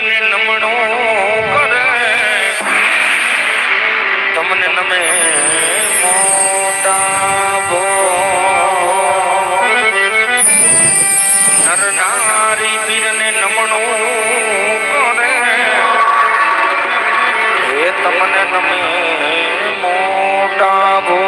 ને નમણું કરે. તમને નમે મોટા ભો નર નારી પીરને નમણું કરે. એ તમને નમે મોટા ભો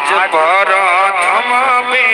আজ পর থমবে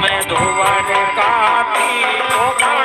में धोवन का